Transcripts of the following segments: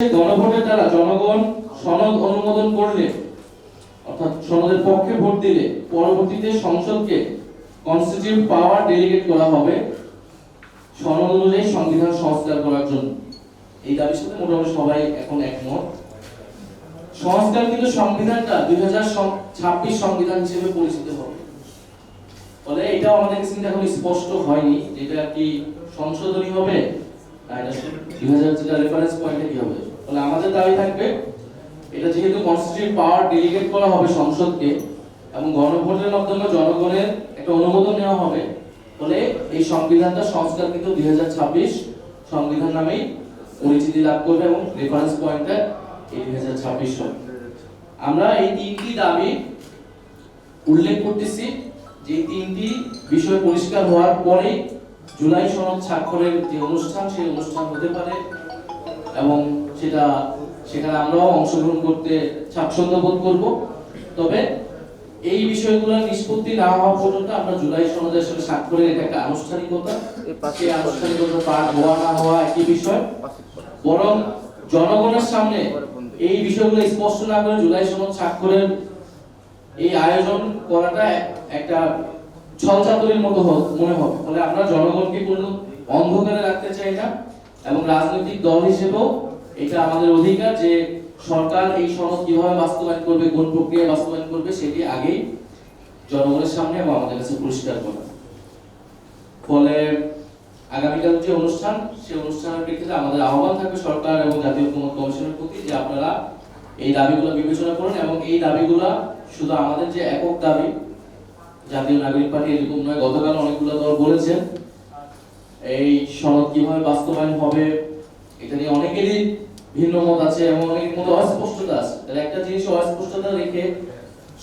গণভোটের দ্বারা জনগণ, সনদ অনুমোদন করলে, অর্থাৎ সনদের পক্ষে ভোট দিলে পরবর্তীতে সংসদকে কনস্টিটিউট পাওয়ার ডেলিগেট করা হবে সনদ অনুযায়ী সংবিধান সংস্কার করার জন্য। এই দাবির সাথে মোটামুটি সবাই এখন একমত। সংস্কার কিন্তু সংবিধানটা দুই হাজার ছাব্বিশ সংবিধান হিসেবে পরিচিত হবে। ফলে এটাও আমাদের কাছে এখন স্পষ্ট হয়নি যে এটা কি সংশোধনী হবে দুই হাজার যেটা রেফারেন্স পয়েন্টে কি হবে? ফলে আমাদের দাবি থাকবে, এটা যেহেতু কনস্টিটিউট পাওয়ার ডেলিগেট করা হবে সংসদকে এবং গণভোটের মাধ্যমে জনগণের একটা অনুমোদন নেওয়া হবে ফলে এই সংবিধানটা সংস্কার কিন্তু দুই হাজার ছাব্বিশ সংবিধান নামেই পরিচিতি লাভ করবে এবং রেফারেন্স পয়েন্টটা এই দুই হাজার ছাব্বিশ আমরা এই তিনটি দাবি উল্লেখ করতেছি, যে তিনটি বিষয় পরিষ্কার হওয়ার পরে জুলাই সনদ স্বাক্ষরের যে অনুষ্ঠান, সেই অনুষ্ঠান হতে পারে এবং সেটা সেখানে আমরাও অংশগ্রহণ করতে স্বাচ্ছন্দ্য বোধ করব। তবে এই বিষয়গুলো নিষ্পত্তি না হওয়া পর্যন্ত আমরা জুলাই সনদের সাথে স্বাক্ষরের এটা একটা আনুষ্ঠানিকতা। সেই আনুষ্ঠানিকতা পার হওয়া না হওয়া একই বিষয়। বরং জনগণের সামনে এই বিষয়গুলো স্পষ্ট না করে জুলাই সনদ স্বাক্ষরের এই আয়োজন করাটা একটা ছলচাতুরির মতো মনে হবে। ফলে আমরা জনগণকে কোনো অন্ধকারে রাখতে চাই না এবং রাজনৈতিক দল হিসেবেও এটা আমাদের অধিকার যে সরকার এই সনদ কীভাবে বাস্তবায়ন করবে, কোন প্রক্রিয়া বাস্তবায়ন করবে সেটি আগেই জনগণের সামনে এবং আমাদের কাছে পরিষ্কার করা। ফলে আগামীকাল যে অনুষ্ঠান, সেই অনুষ্ঠানের প্রেক্ষিতে আমাদের আহ্বান থাকবে সরকার এবং জাতীয় ঐক্যমত্য কমিশনের প্রতি যে আপনারা এই দাবিগুলো বিবেচনা করুন এবং এই দাবিগুলো শুধু আমাদের যে একক দাবি, জাতীয় নাগরিক পার্টি এরকম নয়, গতকাল অনেকগুলো দল বলেছেন, এই সনদ কীভাবে বাস্তবায়ন হবে, এটা নিয়ে অনেকেরই ভিন্ন মত আছে এবং অনেকের মধ্যে অস্পষ্টতা আছে। তাহলে একটা জিনিস অস্পষ্টতা রেখে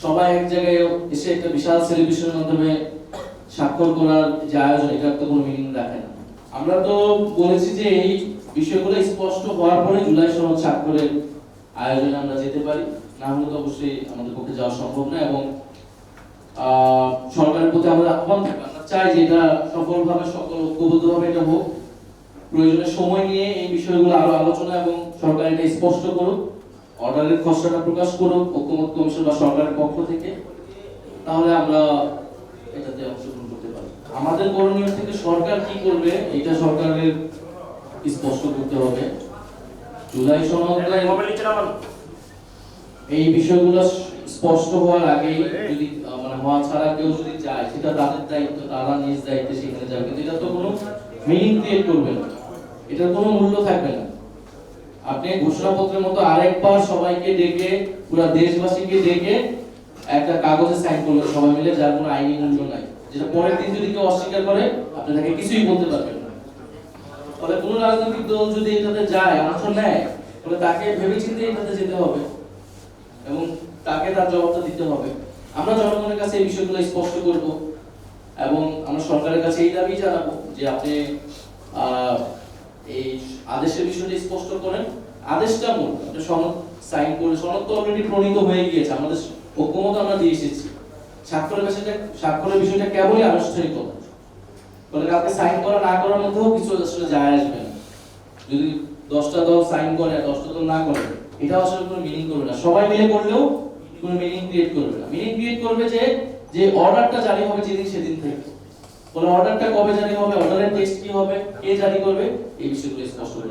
সবাই এক জায়গায় এসে একটা বিশাল সেলিব্রেশনের মাধ্যমে স্বাক্ষর করার যে আয়োজন, এটা তো কোনো মিনিং রাখে না। আমরা তো বলেছি যে এই বিষয়গুলো স্পষ্ট হওয়ার পরে জুলাই সনদ স্বাক্ষরের আয়োজনে আমরা যেতে পারি। না হলে তো অবশ্যই আমাদের পক্ষে যাওয়া সম্ভব না এবং সরকারের প্রতি আমাদের আহ্বান থাকবে। আমরা চাই যে এটা সফলভাবে সকল ঐক্যবদ্ধভাবে এটা হোক। প্রয়োজনে সময় নিয়ে এই বিষয়গুলো আরও আলোচনা এবং সরকার এটা স্পষ্ট করুক, অর্ডারের খসড়াটা প্রকাশ করুক, ঐক্যমত কমিশন বা সরকারের পক্ষ থেকে, তাহলে আমরা এটাতে অংশগ্রহণ করতে পারি আমাদের করণীয় থেকে সরকার কি করবে, এটা সরকারের স্পষ্ট করতে হবে। জুলাই সনদ এই বিষয়গুলো স্পষ্ট হওয়ার আগেই যদি মানে হওয়া ছাড়া কেউ যদি যায় সেটা তাদের দায়িত্ব, তারা নিজ দায়িত্বে সেখানে যাবে। এটা তো কোনো মিনিং ক্রিয়েট করবে না। এটার কোনো মূল্য থাকবে না। আপনি ঘোষণাপত্রের মতো আরেকবার সবাইকে ডেকে, পুরো দেশবাসীকে ডেকে একটা কাগজে সাইন করলেন সবাই মিলে, যার কোনো আইনি মূল্য নাই। যেটা পরের দিন যদি কেউ অস্বীকার করে, আপনি তাকে কিছুই বলতে পারবেন না। ফলে কোনো রাজনৈতিক দল যদি এটাতে যায় অংশ নেয় তাহলে তাকে ভেবেচিন্তে এটাতে যেতে হবে এবং তাকে তার জবাবটা দিতে হবে। আমরা জনগণের কাছে এই বিষয়গুলো স্পষ্ট করব এবং আমরা সরকারের কাছে এই দাবি জানাব যে আপনি এই আদেশের বিষয়টা স্পষ্ট করেন। আদেশটা মূল সনদ, সাইন করে সনদ তো অলরেডি প্রণীত হয়ে গিয়েছে, আমাদের ঐক্যমত আমরা দিয়ে এসেছি। স্বাক্ষরের বিষয়টা স্বাক্ষরের বিষয়টা কেবলই আনুষ্ঠানিকতা। ফলে কাউকে সাইন করা না করার মধ্যেও কিছু আসলে যায় আসবে না। যদি দশটা দল সাইন করে দশটা দল না করে এটা আসলে কোনো মিনিং করবে না। সবাই মিলে করলেও কোনো মিনিং ক্রিয়েট করবে না। মিনিং ক্রিয়েট করবে যে যে অর্ডারটা জারি হবে যেদিন সেদিন থেকে। বলে অর্ডারটা কবে জারি হবে অর্ডারের টেক্সট কি হবে, কে জারি করবে, এই বিষয়গুলো স্পষ্ট করে